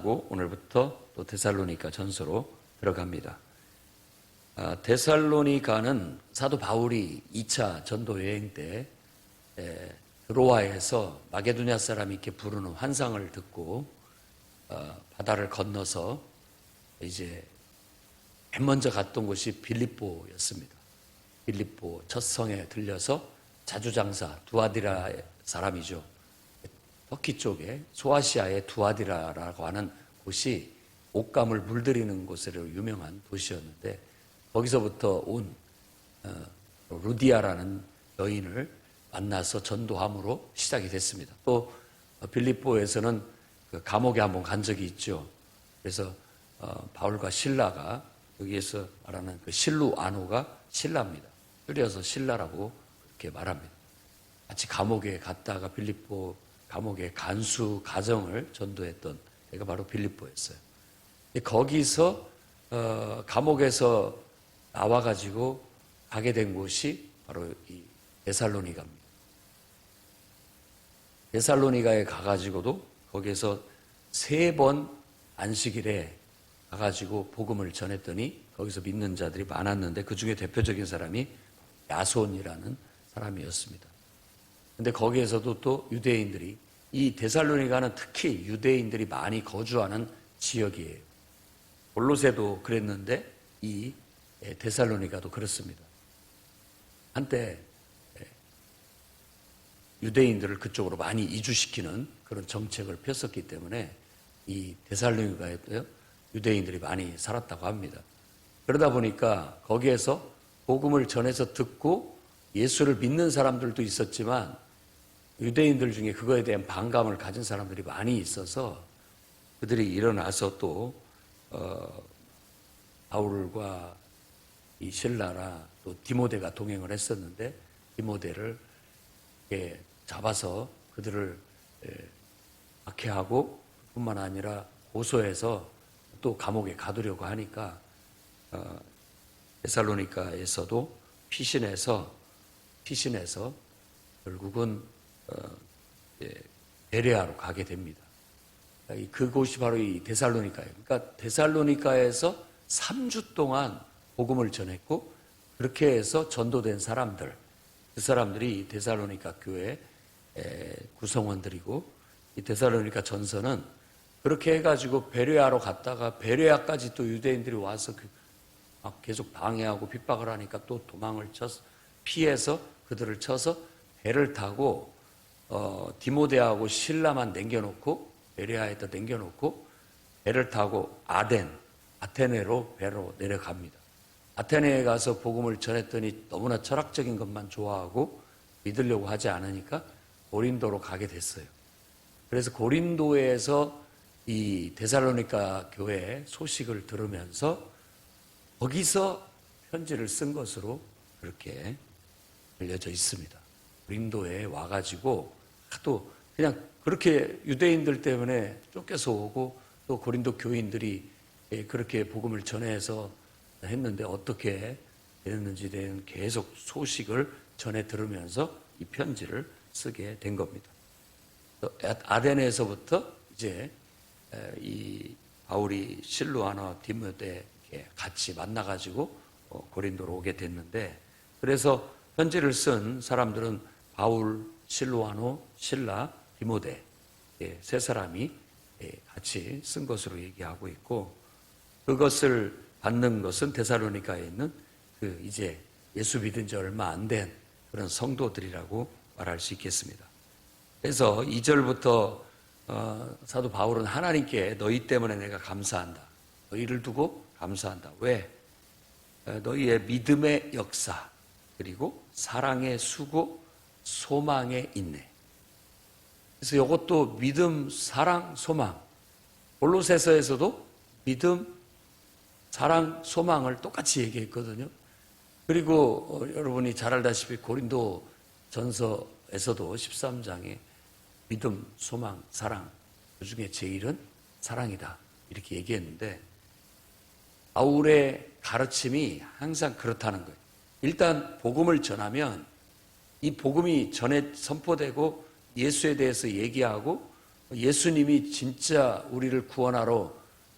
끝나고 오늘부터 또 데살로니가 전서로 들어갑니다. 아, 데살로니가는 사도 바울이 2차 전도 여행 때 에, 드로아에서 마게도냐 사람이 이렇게 부르는 환상을 듣고 어, 바다를 건너서 이제 맨 먼저 갔던 곳이 빌립보였습니다. 빌립보 첫 성에 들려서 자주장사 두아디라 사람이죠. 터키 쪽에 소아시아의 두아디라라고 하는 곳이 옷감을 물들이는 곳으로 유명한 도시였는데 거기서부터 온 어, 루디아라는 여인을 만나서 전도함으로 시작이 됐습니다. 또 어, 빌립보에서는 그 감옥에 한번 간 적이 있죠. 그래서 어, 바울과 신라가 여기에서 말하는 그 실루 아노가 신라입니다. 줄여서 신라라고 그렇게 말합니다. 같이 감옥에 갔다가 빌립보 감옥의 간수 가정을 전도했던 데가 바로 빌립보였어요. 거기서 어, 감옥에서 나와가지고 가게 된 곳이 바로 이 데살로니가입니다. 데살로니가에 가가지고도 거기에서 세 번 안식일에 가가지고 복음을 전했더니 거기서 믿는 자들이 많았는데 그 중에 대표적인 사람이 야손이라는 사람이었습니다. 근데 거기에서도 또 유대인들이 이 데살로니가는 특히 유대인들이 많이 거주하는 지역이에요. 골로새도 그랬는데 이 데살로니가도 그렇습니다. 한때 유대인들을 그쪽으로 많이 이주시키는 그런 정책을 폈었기 때문에 이 데살로니가에도 유대인들이 많이 살았다고 합니다. 그러다 보니까 거기에서 복음을 전해서 듣고 예수를 믿는 사람들도 있었지만 유대인들 중에 그거에 대한 반감을 가진 사람들이 많이 있어서 그들이 일어나서 또 어, 바울과 이 신라라 또 디모데가 동행을 했었는데 디모데를 이렇게 잡아서 그들을 예, 박해하고 뿐만 아니라 고소해서 또 감옥에 가두려고 하니까 어, 데살로니카에서도 피신해서 피신해서 결국은 어, 예, 베레아로 가게 됩니다. 그곳이 바로 이 데살로니카예요. 그러니까 데살로니카에서 3주 동안 복음을 전했고 그렇게 해서 전도된 사람들, 그 사람들이 데살로니카 교회 구성원들이고 이 데살로니카 전서는 그렇게 해가지고 베레아로 갔다가 베레아까지 또 유대인들이 와서 그막 계속 방해하고 핍박을 하니까 또 도망을 쳐서 피해서 그들을 쳐서 배를 타고 어, 디모데하고 신라만 남겨놓고 베레아에다 남겨놓고 배를 타고 아덴 아테네로 배로 내려갑니다. 아테네에 가서 복음을 전했더니 너무나 철학적인 것만 좋아하고 믿으려고 하지 않으니까 고린도로 가게 됐어요. 그래서 고린도에서 이 데살로니카 교회 소식을 들으면서 거기서 편지를 쓴 것으로 그렇게 알려져 있습니다. 고린도에 와가지고 하도 그냥 그렇게 유대인들 때문에 쫓겨서 오고 또 고린도 교인들이 그렇게 복음을 전해서 했는데 어떻게 되었는지 대한 계속 소식을 전해 들으면서 이 편지를 쓰게 된 겁니다. 아덴에서부터 이제 이 바울이 실루아나 디모데 같이 만나가지고 어, 고린도로 오게 됐는데 그래서 편지를 쓴 사람들은 바울, 실루아노, 신라, 디모데 세 사람이 같이 쓴 것으로 얘기하고 있고 그것을 받는 것은 데살로니카에 있는 그 이제 예수 믿은 지 얼마 안 된 그런 성도들이라고 말할 수 있겠습니다. 그래서 2절부터 어, 사도 바울은 하나님께 너희 때문에 내가 감사한다. 너희를 두고 감사한다. 왜? 어, 너희의 믿음의 역사, 그리고 사랑의 수고, 소망의 인내. 그래서 이것도 믿음, 사랑, 소망. 볼로세서에서도 믿음, 사랑, 소망을 똑같이 얘기했거든요. 그리고 어, 여러분이 잘 알다시피 고린도 전서에서도 13장에 믿음, 소망, 사랑 그 중에 제일은 사랑이다 이렇게 얘기했는데 아울의 가르침이 항상 그렇다는 거예요. 일단 복음을 전하면 이 복음이 전에 선포되고 예수에 대해서 얘기하고 예수님이 진짜 우리를 구원하러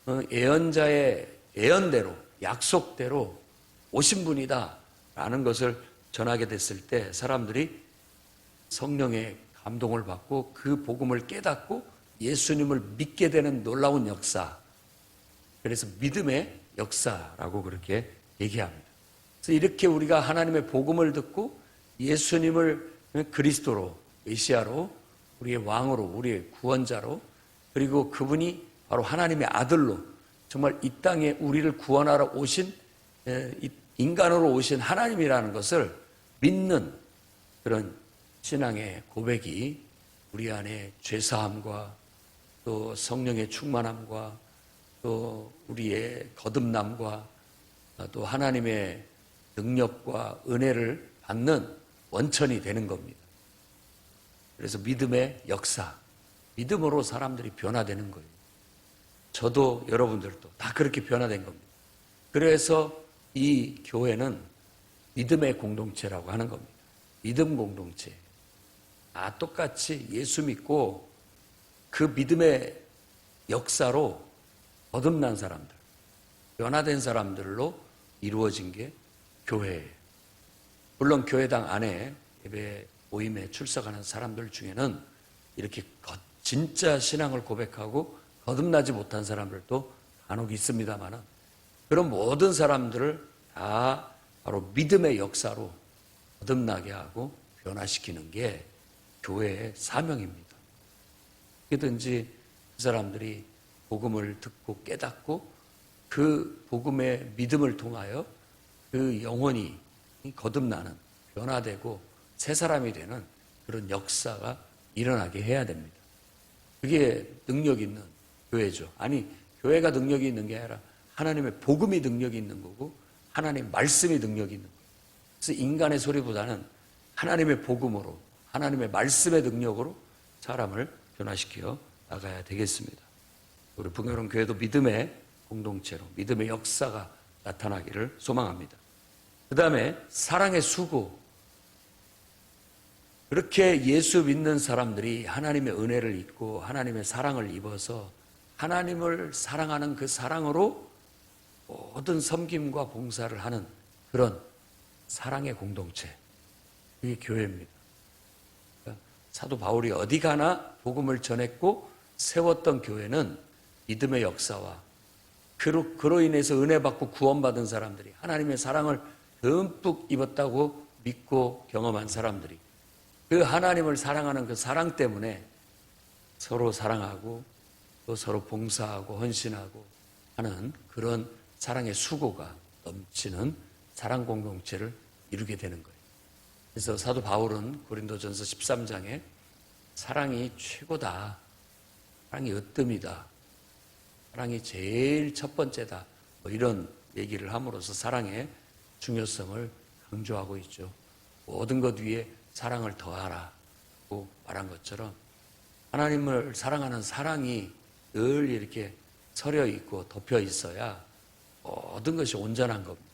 어, 예언자의 예언대로 약속대로 오신 분이다라는 것을 전하게 됐을 때 사람들이 성령의 감동을 받고 그 복음을 깨닫고 예수님을 믿게 되는 놀라운 역사. 그래서 믿음의 역사라고 그렇게 얘기합니다. 그래서 이렇게 우리가 하나님의 복음을 듣고 예수님을 그리스도로, 메시아로, 우리의 왕으로, 우리의 구원자로, 그리고 그분이 바로 하나님의 아들로 정말 이 땅에 우리를 구원하러 오신 에, 이 인간으로 오신 하나님이라는 것을 믿는 그런 신앙의 고백이 우리 안에 죄사함과 또 성령의 충만함과 또 우리의 거듭남과 또 하나님의 능력과 은혜를 받는 원천이 되는 겁니다. 그래서 믿음의 역사, 믿음으로 사람들이 변화되는 거예요. 저도 여러분들도 다 그렇게 변화된 겁니다. 그래서 이 교회는 믿음의 공동체라고 하는 겁니다. 믿음 공동체. 아, 똑같이 예수 믿고 그 믿음의 역사로 거듭난 사람들, 변화된 사람들로 이루어진 게 교회예요. 물론 교회당 안에 예배 모임에 출석하는 사람들 중에는 이렇게 거- 진짜 신앙을 고백하고 거듭나지 못한 사람들도 간혹 있습니다만은 그런 모든 사람들을 다 바로 믿음의 역사로 거듭나게 하고 변화시키는 게 교회의 사명입니다. 어떻게든지 그 사람들이 복음을 듣고 깨닫고 그 복음의 믿음을 통하여 그 영혼이 거듭나는 변화되고 새 사람이 되는 그런 역사가 일어나게 해야 됩니다. 그게 능력 있는 교회죠. 아니, 교회가 능력이 있는 게 아니라 하나님의 복음이 능력이 있는 거고 하나님의 말씀이 능력이 있는 거예요. 그래서 인간의 소리보다는 하나님의 복음으로 하나님의 말씀의 능력으로 사람을 변화시켜 나가야 되겠습니다. 우리 풍요로운 교회도 믿음의 공동체로 믿음의 역사가 나타나기를 소망합니다. 그 다음에 사랑의 수고. 그렇게 예수 믿는 사람들이 하나님의 은혜를 입고 하나님의 사랑을 입어서 하나님을 사랑하는 그 사랑으로 모든 섬김과 봉사를 하는 그런 사랑의 공동체. 그게 교회입니다. 사도 바울이 어디 가나 복음을 전했고 세웠던 교회는 믿음의 역사와 그로, 그로 인해서 은혜 받고 구원받은 사람들이 하나님의 사랑을 듬뿍 입었다고 믿고 경험한 사람들이 그 하나님을 사랑하는 그 사랑 때문에 서로 사랑하고 또 서로 봉사하고 헌신하고 하는 그런 사랑의 수고가 넘치는 사랑 공동체를 이루게 되는 거예요. 그래서 사도 바울은 고린도전서 13장에 사랑이 최고다. 사랑이 으뜸이다. 사랑이 제일 첫 번째다. 뭐 이런 얘기를 함으로써 사랑의 중요성을 강조하고 있죠. 모든 것 위에 사랑을 더하라 고 말한 것처럼 하나님을 사랑하는 사랑이 늘 이렇게 서려 있고 덮여 있어야 모든 것이 온전한 겁니다.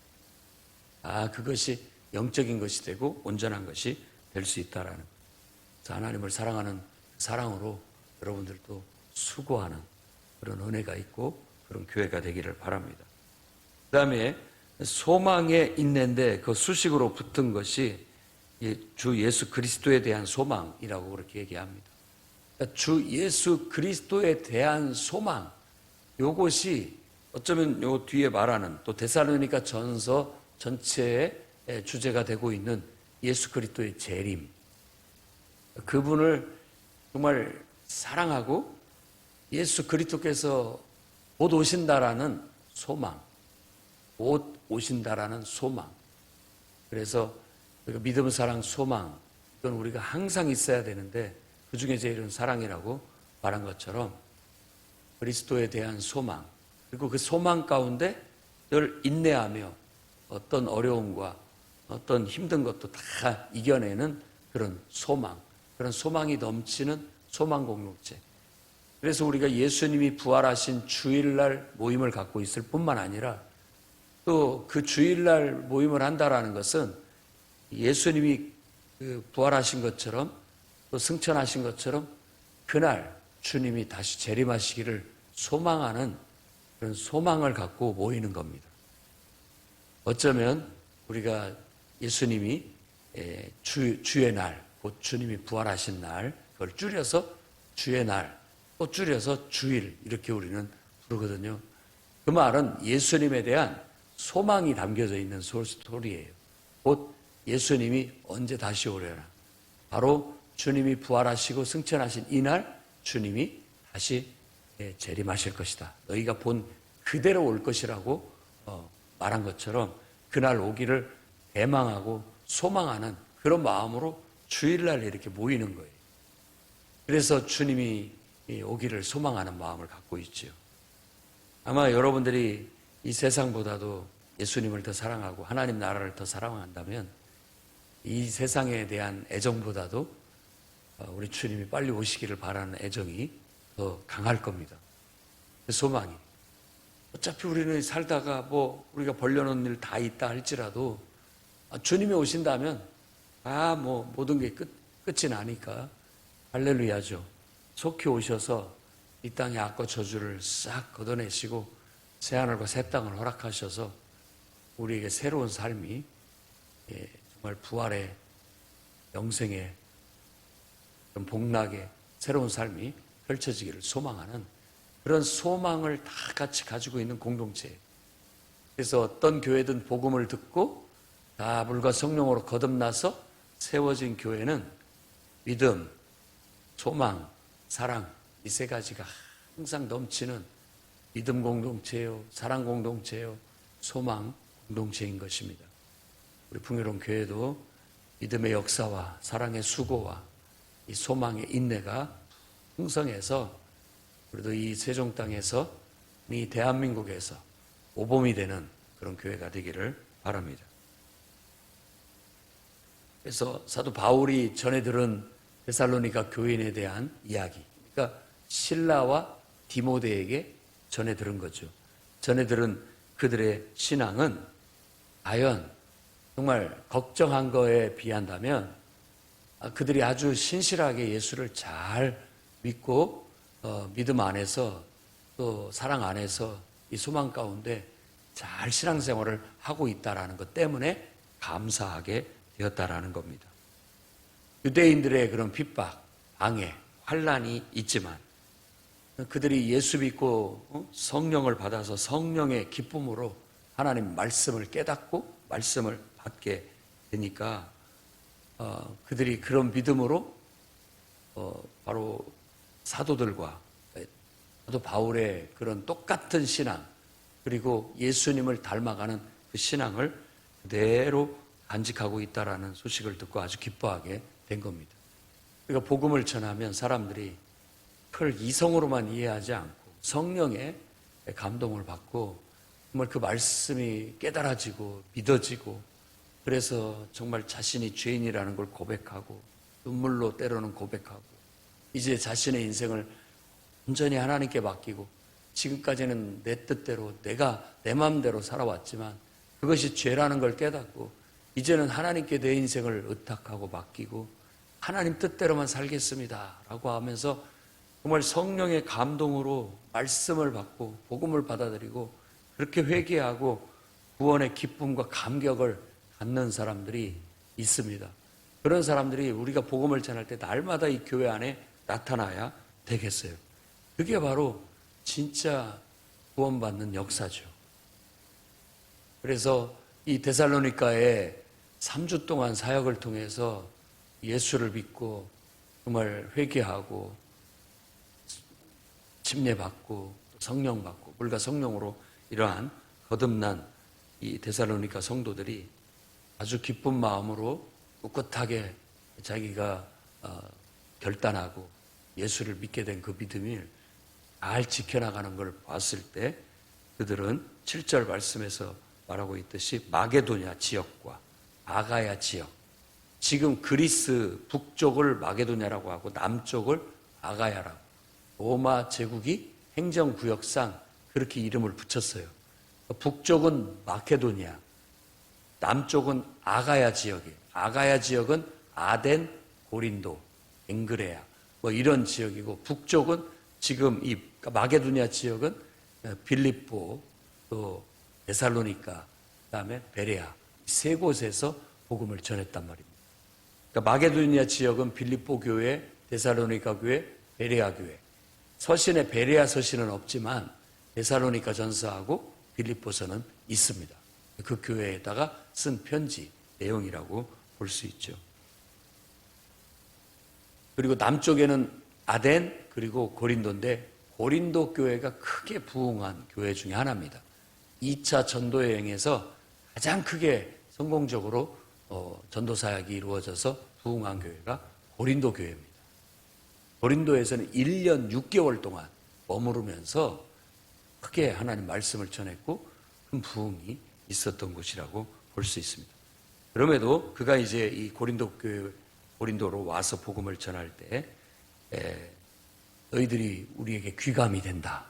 아, 그것이 영적인 것이 되고 온전한 것이 될 수 있다라는. 그래서 하나님을 사랑하는 사랑으로 여러분들도 수고하는 그런 은혜가 있고 그런 교회가 되기를 바랍니다. 그 다음에 소망에 있는데 그 수식으로 붙은 것이 주 예수 그리스도에 대한 소망이라고 그렇게 얘기합니다. 그러니까 주 예수 그리스도에 대한 소망, 요것이 어쩌면 요 뒤에 말하는 또 데살로니가 전서 전체의 주제가 되고 있는 예수 그리스도의 재림. 그분을 정말 사랑하고 예수 그리스도께서 곧 오신다라는 소망, 곧 오신다라는 소망. 그래서 믿음, 사랑, 소망 이건 우리가 항상 있어야 되는데 그 중에 제일은 사랑이라고 말한 것처럼 그리스도에 대한 소망 그리고 그 소망 가운데 늘 인내하며 어떤 어려움과 어떤 힘든 것도 다 이겨내는 그런 소망 그런 소망이 넘치는 소망 공동체 그래서 우리가 예수님이 부활하신 주일날 모임을 갖고 있을 뿐만 아니라 또 그 주일날 모임을 한다라는 것은 예수님이 그 부활하신 것처럼 또 승천하신 것처럼 그날 주님이 다시 재림하시기를 소망하는 그런 소망을 갖고 모이는 겁니다. 어쩌면 우리가 예수님이 에, 주, 주의 날, 곧 주님이 부활하신 날, 그걸 줄여서 주의 날, 또 줄여서 주일, 이렇게 우리는 부르거든요. 그 말은 예수님에 대한 소망이 담겨져 있는 스토리예요. 곧 예수님이 언제 다시 오려나. 바로 주님이 부활하시고 승천하신 이날 주님이 다시 예, 재림하실 것이다. 너희가 본 그대로 올 것이라고 어, 말한 것처럼 그날 오기를 대망하고 소망하는 그런 마음으로 주일날 이렇게 모이는 거예요. 그래서 주님이 이 오기를 소망하는 마음을 갖고 있지요. 아마 여러분들이 이 세상보다도 예수님을 더 사랑하고 하나님 나라를 더 사랑한다면 이 세상에 대한 애정보다도 어, 우리 주님이 빨리 오시기를 바라는 애정이 더 강할 겁니다. 그 소망이. 어차피 우리는 살다가 뭐 우리가 벌려놓은 일 다 있다 할지라도 아, 주님이 오신다면 아 뭐 모든 게 끝, 끝이 나니까 할렐루야죠. 속히 오셔서 이 땅의 악과 저주를 싹 걷어내시고 새하늘과 새 땅을 허락하셔서 우리에게 새로운 삶이 예, 정말 부활의 영생의 복락의 새로운 삶이 펼쳐지기를 소망하는 그런 소망을 다 같이 가지고 있는 공동체. 그래서 어떤 교회든 복음을 듣고 다 물과 성령으로 거듭나서 세워진 교회는 믿음, 소망, 사랑 이 세 가지가 항상 넘치는 믿음 공동체요, 사랑 공동체요, 소망 공동체인 것입니다. 우리 풍요로운 교회도 믿음의 역사와 사랑의 수고와 이 소망의 인내가 풍성해서 우리도 이 세종 땅에서 이 대한민국에서 모범이 되는 그런 교회가 되기를 바랍니다. 그래서 사도 바울이 전해 들은 데살로니가 교인에 대한 이야기. 그러니까 신라와 디모데에게 전해 들은 거죠. 전해 들은 그들의 신앙은 과연 정말 걱정한 거에 비한다면 아, 그들이 아주 신실하게 예수를 잘 믿고 어, 믿음 안에서 또 사랑 안에서 이 소망 가운데 잘 신앙생활을 하고 있다라는 것 때문에 감사하게 되었다라는 겁니다. 유대인들의 그런 핍박, 방해, 환란이 있지만 그들이 예수 믿고 어, 성령을 받아서 성령의 기쁨으로 하나님 말씀을 깨닫고 말씀을 받게 되니까 어, 그들이 그런 믿음으로 어, 바로 사도들과 사도 바울의 그런 똑같은 신앙 그리고 예수님을 닮아가는 그 신앙을 그대로 간직하고 있다라는 소식을 듣고 아주 기뻐하게 된 겁니다. 그러니까 복음을 전하면 사람들이 그걸 이성으로만 이해하지 않고 성령의 감동을 받고 정말 그 말씀이 깨달아지고 믿어지고 그래서 정말 자신이 죄인이라는 걸 고백하고 눈물로 때로는 고백하고 이제 자신의 인생을 온전히 하나님께 맡기고 지금까지는 내 뜻대로 내가 내 마음대로 살아왔지만 그것이 죄라는 걸 깨닫고 이제는 하나님께 내 인생을 의탁하고 맡기고 하나님 뜻대로만 살겠습니다. 라고 하면서 정말 성령의 감동으로 말씀을 받고 복음을 받아들이고 그렇게 회개하고 구원의 기쁨과 감격을 갖는 사람들이 있습니다. 그런 사람들이 우리가 복음을 전할 때 날마다 이 교회 안에 나타나야 되겠어요. 그게 바로 진짜 구원받는 역사죠. 그래서 이 데살로니카에 3주 동안 사역을 통해서 예수를 믿고 정말 회개하고 침례받고 성령 받고 물과 성령으로 이러한 거듭난 이 데살로니카 성도들이 아주 기쁜 마음으로 꿋꿋하게 자기가 어, 결단하고 예수를 믿게 된 그 믿음을 잘 지켜나가는 걸 봤을 때 그들은 7절 말씀에서 말하고 있듯이 마게도냐 지역과 아가야 지역 지금 그리스 북쪽을 마게도냐라고 하고 남쪽을 아가야라고 로마 제국이 행정구역상 그렇게 이름을 붙였어요. 북쪽은 마케도니아, 남쪽은 아가야 지역이에요. 아가야 지역은 아덴, 고린도, 앵그레아, 뭐 이런 지역이고 북쪽은 지금 이 마게도니아 지역은 어, 빌립보 또 데살로니카 그다음에 베레아 세 곳에서 복음을 전했단 말입니다. 그러니까 마게도니아 지역은 빌립보 교회, 데살로니카 교회, 베레아 교회. 서신에 베레아 서신은 없지만 데살로니카 전서하고 빌립보서는 있습니다. 그 교회에다가 쓴 편지 내용이라고 볼 수 있죠. 그리고 남쪽에는 아덴 그리고 고린도인데 고린도 교회가 크게 부흥한 교회 중에 하나입니다. 2차 전도 여행에서 가장 크게 성공적으로 어, 전도 사역이 이루어져서 부흥한 교회가 고린도 교회입니다. 고린도에서는 1년 6개월 동안 머무르면서 크게 하나님 말씀을 전했고 큰 부흥이 있었던 곳이라고 볼 수 있습니다. 그럼에도 그가 이제 이 고린도 교회 고린도로 와서 복음을 전할 때 에, 너희들이 우리에게 귀감이 된다.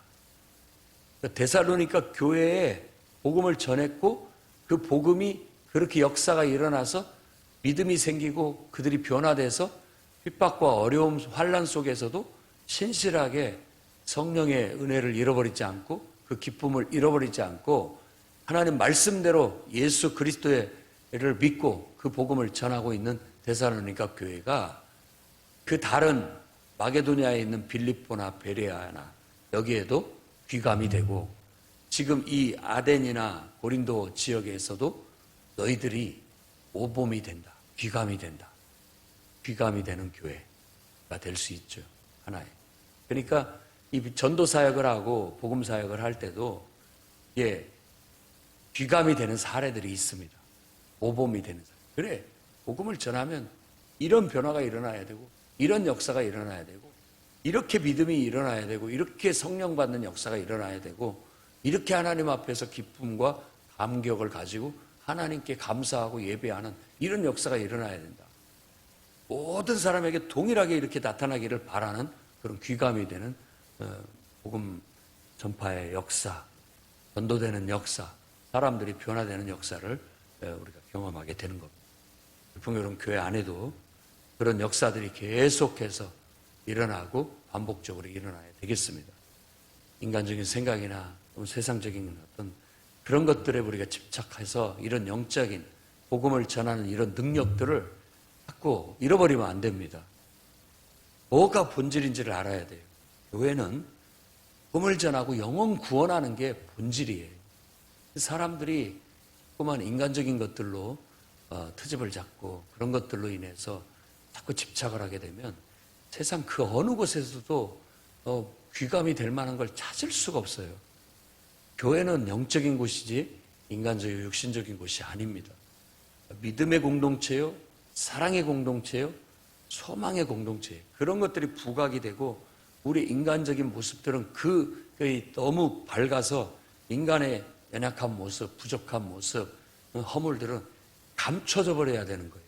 데살로니카 교회에 복음을 전했고 그 복음이 그렇게 역사가 일어나서 믿음이 생기고 그들이 변화돼서 핍박과 어려움, 환란 속에서도 신실하게 성령의 은혜를 잃어버리지 않고 그 기쁨을 잃어버리지 않고 하나님 말씀대로 예수 그리스도를 믿고 그 복음을 전하고 있는 데살로니카 교회가 그 다른 마게도니아에 있는 빌립보나 베레아나 여기에도 귀감이 되고 지금 이 아덴이나 고린도 지역에서도 너희들이 오봄이 된다. 귀감이 된다. 귀감이 되는 교회가 될 수 있죠. 하나의. 그러니까 이 전도 사역을 하고 복음 사역을 할 때도 예, 귀감이 되는 사례들이 있습니다. 오봄이 되는 사례. 그래, 복음을 전하면 이런 변화가 일어나야 되고 이런 역사가 일어나야 되고 이렇게 믿음이 일어나야 되고 이렇게 성령 받는 역사가 일어나야 되고 이렇게 하나님 앞에서 기쁨과 감격을 가지고 하나님께 감사하고 예배하는 이런 역사가 일어나야 된다. 모든 사람에게 동일하게 이렇게 나타나기를 바라는 그런 귀감이 되는 어, 복음 전파의 역사, 전도되는 역사, 사람들이 변화되는 역사를 어, 우리가 경험하게 되는 겁니다. 풍요로운 교회 안에도 그런 역사들이 계속해서 일어나고 반복적으로 일어나야 되겠습니다. 인간적인 생각이나 세상적인 어떤 그런 것들에 우리가 집착해서 이런 영적인 복음을 전하는 이런 능력들을 자꾸 잃어버리면 안 됩니다. 뭐가 본질인지를 알아야 돼요. 교회는 복음을 전하고 영혼 구원하는 게 본질이에요. 사람들이 자꾸만 인간적인 것들로 어, 트집을 잡고 그런 것들로 인해서 자꾸 집착을 하게 되면 세상 그 어느 곳에서도 어, 귀감이 될 만한 걸 찾을 수가 없어요. 교회는 영적인 곳이지 인간적이고 육신적인 곳이 아닙니다. 믿음의 공동체요, 사랑의 공동체요, 소망의 공동체 그런 것들이 부각이 되고 우리 인간적인 모습들은 그, 그 너무 밝아서 인간의 연약한 모습, 부족한 모습, 허물들은 감춰져 버려야 되는 거예요.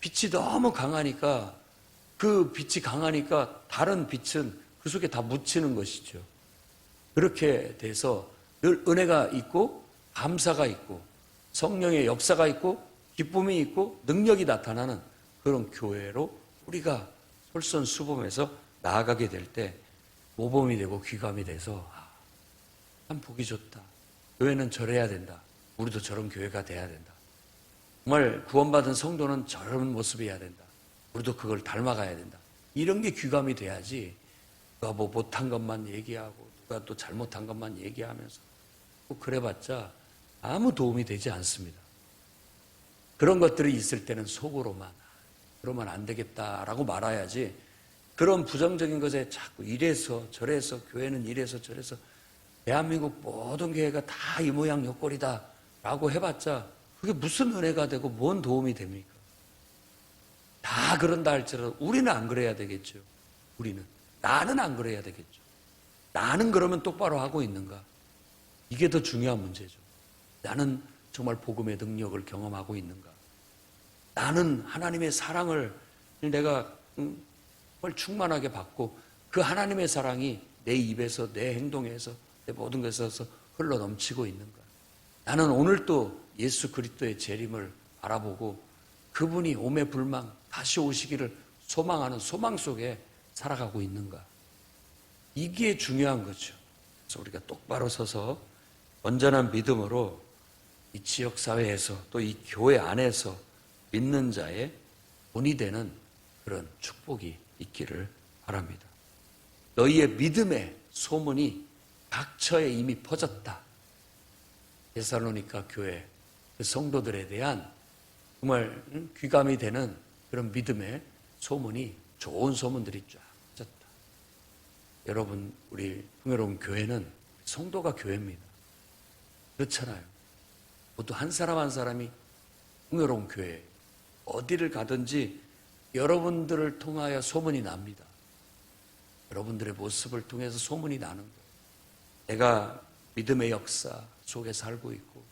빛이 너무 강하니까 그 빛이 강하니까 다른 빛은 그 속에 다 묻히는 것이죠. 그렇게 돼서 늘 은혜가 있고 감사가 있고 성령의 역사가 있고 기쁨이 있고 능력이 나타나는 그런 교회로 우리가 솔선수범해서 나아가게 될 때 모범이 되고 귀감이 돼서 아, 참 보기 좋다. 교회는 저래야 된다. 우리도 저런 교회가 돼야 된다. 정말 구원받은 성도는 저런 모습이어야 된다. 우리도 그걸 닮아가야 된다. 이런 게 귀감이 돼야지 누가 뭐 못한 것만 얘기하고 누가 또 잘못한 것만 얘기하면서 꼭 그래봤자 아무 도움이 되지 않습니다. 그런 것들이 있을 때는 속으로만 그러면 안 되겠다라고 말아야지 그런 부정적인 것에 자꾸 이래서 저래서 교회는 이래서 저래서 대한민국 모든 교회가 다 이 모양 요 꼴이다 라고 해봤자 그게 무슨 은혜가 되고 뭔 도움이 됩니까? 다 그런다 할지라도 우리는 안 그래야 되겠죠. 우리는. 나는 안 그래야 되겠죠. 나는 그러면 똑바로 하고 있는가? 이게 더 중요한 문제죠. 나는 정말 복음의 능력을 경험하고 있는가? 나는 하나님의 사랑을 내가 음, 정말 충만하게 받고 그 하나님의 사랑이 내 입에서 내 행동에서 내 모든 것에서 흘러 넘치고 있는가? 나는 오늘도 예수 그리스도의 재림을 알아보고 그분이 오매 불망 다시 오시기를 소망하는 소망 속에 살아가고 있는가? 이게 중요한 거죠. 그래서 우리가 똑바로 서서 온전한 믿음으로 이 지역 사회에서 또 이 교회 안에서 믿는 자의 본이 되는 그런 축복이 있기를 바랍니다. 너희의 믿음의 소문이 각처에 이미 퍼졌다. 데살로니가 교회 그 성도들에 대한 정말 음, 귀감이 되는 그런 믿음의 소문이 좋은 소문들이 쫙 퍼졌다. 여러분 우리 풍요로운 교회는 성도가 교회입니다. 그렇잖아요. 모두 한 사람 한 사람이 풍요로운 교회 어디를 가든지 여러분들을 통하여 소문이 납니다. 여러분들의 모습을 통해서 소문이 나는 거예요. 내가 믿음의 역사 속에 살고 있고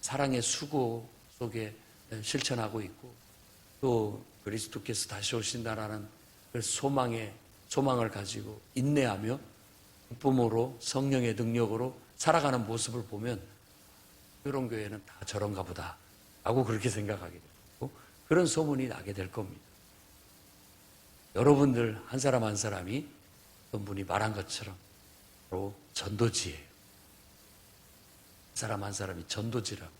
사랑의 수고 속에 실천하고 있고 또 그리스도께서 다시 오신다라는 그 소망의 소망을 가지고 인내하며 기쁨으로 성령의 능력으로 살아가는 모습을 보면 이런 교회는 다 저런가 보다 하고 그렇게 생각하게 되고 그런 소문이 나게 될 겁니다. 여러분들 한 사람 한 사람이 어떤 분이 말한 것처럼 바로 전도지예요. 한 사람 한 사람이 전도지라고.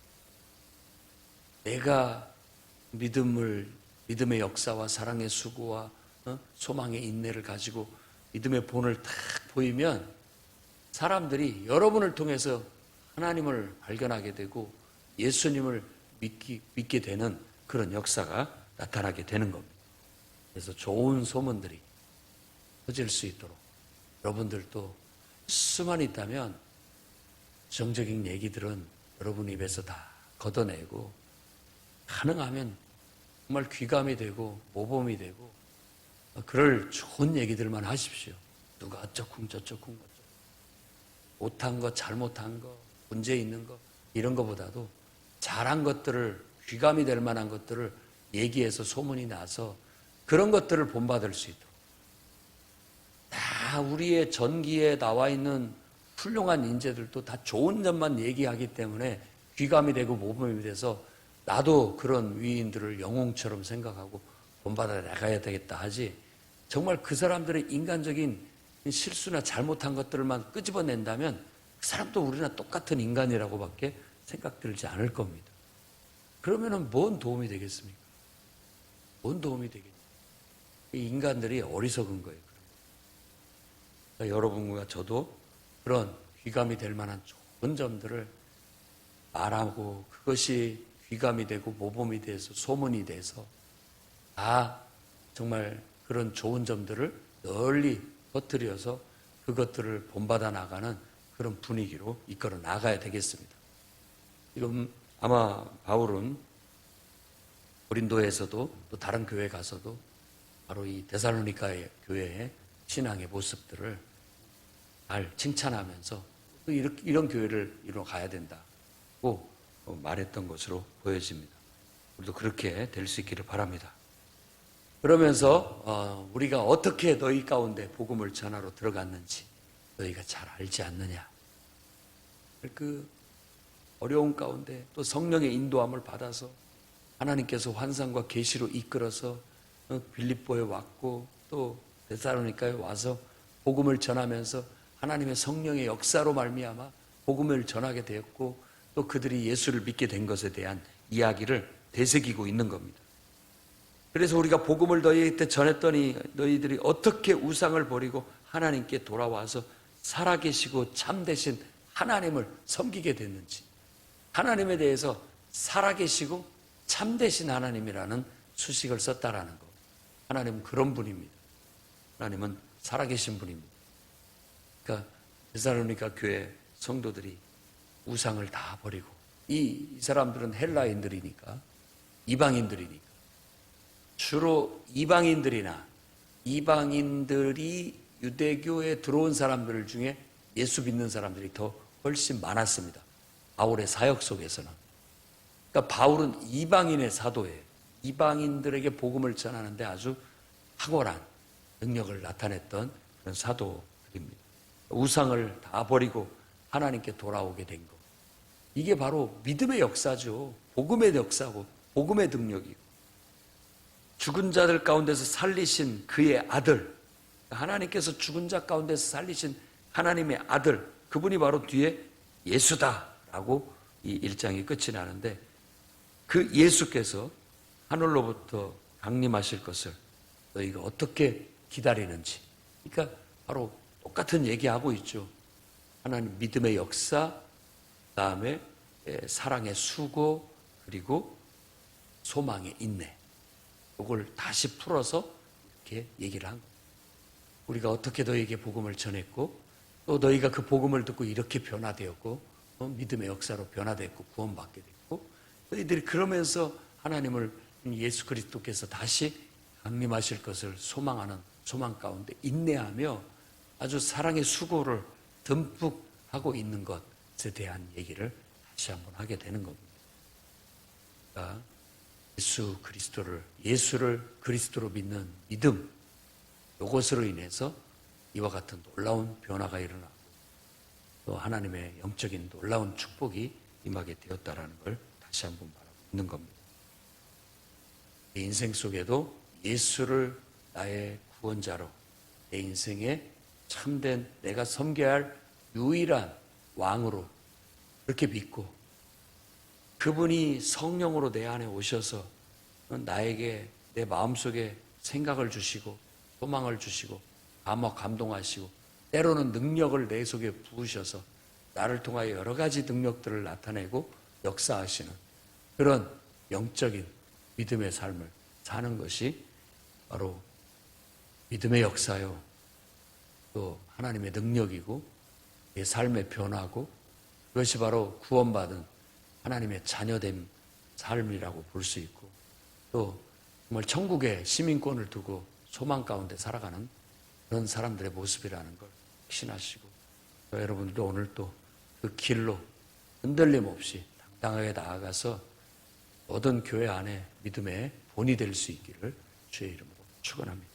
내가 믿음을 믿음의 역사와 사랑의 수고와 어? 소망의 인내를 가지고 믿음의 본을 탁 보이면 사람들이 여러분을 통해서 하나님을 발견하게 되고 예수님을 믿기, 믿게 되는 그런 역사가 나타나게 되는 겁니다. 그래서 좋은 소문들이 퍼질 수 있도록 여러분들도 수만 있다면 정적인 얘기들은 여러분 입에서 다 걷어내고 가능하면 정말 귀감이 되고 모범이 되고 그럴 좋은 얘기들만 하십시오. 누가 어쩌쿵 저쩌쿵 못한 거 잘못한 거 문제 있는 거 이런 거보다도 잘한 것들을 귀감이 될 만한 것들을 얘기해서 소문이 나서 그런 것들을 본받을 수 있도록. 다 우리의 전기에 나와 있는 훌륭한 인재들도 다 좋은 점만 얘기하기 때문에 귀감이 되고 모범이 돼서 나도 그런 위인들을 영웅처럼 생각하고 본받아 나가야 되겠다 하지 정말 그 사람들의 인간적인 실수나 잘못한 것들만 끄집어낸다면 그 사람도 우리나 똑같은 인간이라고밖에 생각 들지 않을 겁니다. 그러면은 뭔 도움이 되겠습니까? 뭔 도움이 되겠냐? 이 인간들이 어리석은 거예요. 그러니까 여러분과 저도 그런 귀감이 될 만한 좋은 점들을 말하고 그것이 귀감이 되고 모범이 돼서 소문이 돼서 아 정말 그런 좋은 점들을 널리 퍼뜨려서 그것들을 본받아 나가는 그런 분위기로 이끌어 나가야 되겠습니다. 지금 아마 바울은 고린도에서도 또 다른 교회 가서도 바로 이 데살로니카의 교회의 신앙의 모습들을 잘 칭찬하면서 또 이런, 이런 교회를 이루어 가야 된다고 말했던 것으로 보여집니다. 우리도 그렇게 될 수 있기를 바랍니다. 그러면서 어, 우리가 어떻게 너희 가운데 복음을 전하러 들어갔는지 너희가 잘 알지 않느냐. 그 어려운 가운데 또 성령의 인도함을 받아서 하나님께서 환상과 계시로 이끌어서 어, 빌립보에 왔고 또 데살로니카에 와서 복음을 전하면서 하나님의 성령의 역사로 말미암아 복음을 전하게 되었고 또 그들이 예수를 믿게 된 것에 대한 이야기를 되새기고 있는 겁니다. 그래서 우리가 복음을 너희한테 전했더니 너희들이 어떻게 우상을 버리고 하나님께 돌아와서 살아계시고 참되신 하나님을 섬기게 됐는지 하나님에 대해서 살아계시고 참되신 하나님이라는 수식을 썼다라는 거. 하나님은 그런 분입니다. 하나님은 살아계신 분입니다. 그러니까 데살로니가 교회 성도들이 우상을 다 버리고 이, 이 사람들은 헬라인들이니까 이방인들이니까 주로 이방인들이나 이방인들이 유대교에 들어온 사람들 중에 예수 믿는 사람들이 더 훨씬 많았습니다. 바울의 사역 속에서는. 그러니까 바울은 이방인의 사도예요. 이방인들에게 복음을 전하는데 아주 탁월한 능력을 나타냈던 그런 사도들입니다. 우상을 다 버리고 하나님께 돌아오게 된 것. 이게 바로 믿음의 역사죠. 복음의 역사고, 복음의 능력이고. 죽은 자들 가운데서 살리신 그의 아들, 하나님께서 죽은 자 가운데서 살리신 하나님의 아들 그분이 바로 뒤에 예수다라고 이 1장이 끝이 나는데 그 예수께서 하늘로부터 강림하실 것을 너희가 어떻게 기다리는지 그러니까 바로 똑같은 얘기하고 있죠. 하나님 믿음의 역사 그다음에 예, 사랑의 수고 그리고 소망의 인내 이걸 다시 풀어서 이렇게 얘기를 한 거예요. 우리가 어떻게 너에게 복음을 전했고 또 너희가 그 복음을 듣고 이렇게 변화되었고 어, 믿음의 역사로 변화됐고 구원받게 됐고 너희들이 그러면서 하나님을 예수 그리스도께서 다시 강림하실 것을 소망하는 소망 가운데 인내하며 아주 사랑의 수고를 듬뿍 하고 있는 것에 대한 얘기를 다시 한번 하게 되는 겁니다. 그러니까 예수 그리스도를 예수를 그리스도로 믿는 믿음 이것으로 인해서 이와 같은 놀라운 변화가 일어나고 또 하나님의 영적인 놀라운 축복이 임하게 되었다라는 걸 다시 한번 말하고 있는 겁니다. 내 인생 속에도 예수를 나의 구원자로 내 인생에 참된 내가 섬겨야 할 유일한 왕으로 그렇게 믿고 그분이 성령으로 내 안에 오셔서 나에게 내 마음속에 생각을 주시고 소망을 주시고 감화 감동하시고 때로는 능력을 내 속에 부으셔서 나를 통하여 여러 가지 능력들을 나타내고 역사하시는 그런 영적인 믿음의 삶을 사는 것이 바로 믿음의 역사요. 또 하나님의 능력이고 내 삶의 변화고 그것이 바로 구원받은 하나님의 자녀됨 삶이라고 볼 수 있고 또 정말 천국의 시민권을 두고 소망 가운데 살아가는 그런 사람들의 모습이라는 걸 확신하시고 또 여러분들도 오늘 또 그 길로 흔들림 없이 당당하게 나아가서 모든 교회 안에 믿음의 본이 될 수 있기를 주의 이름으로 축원합니다.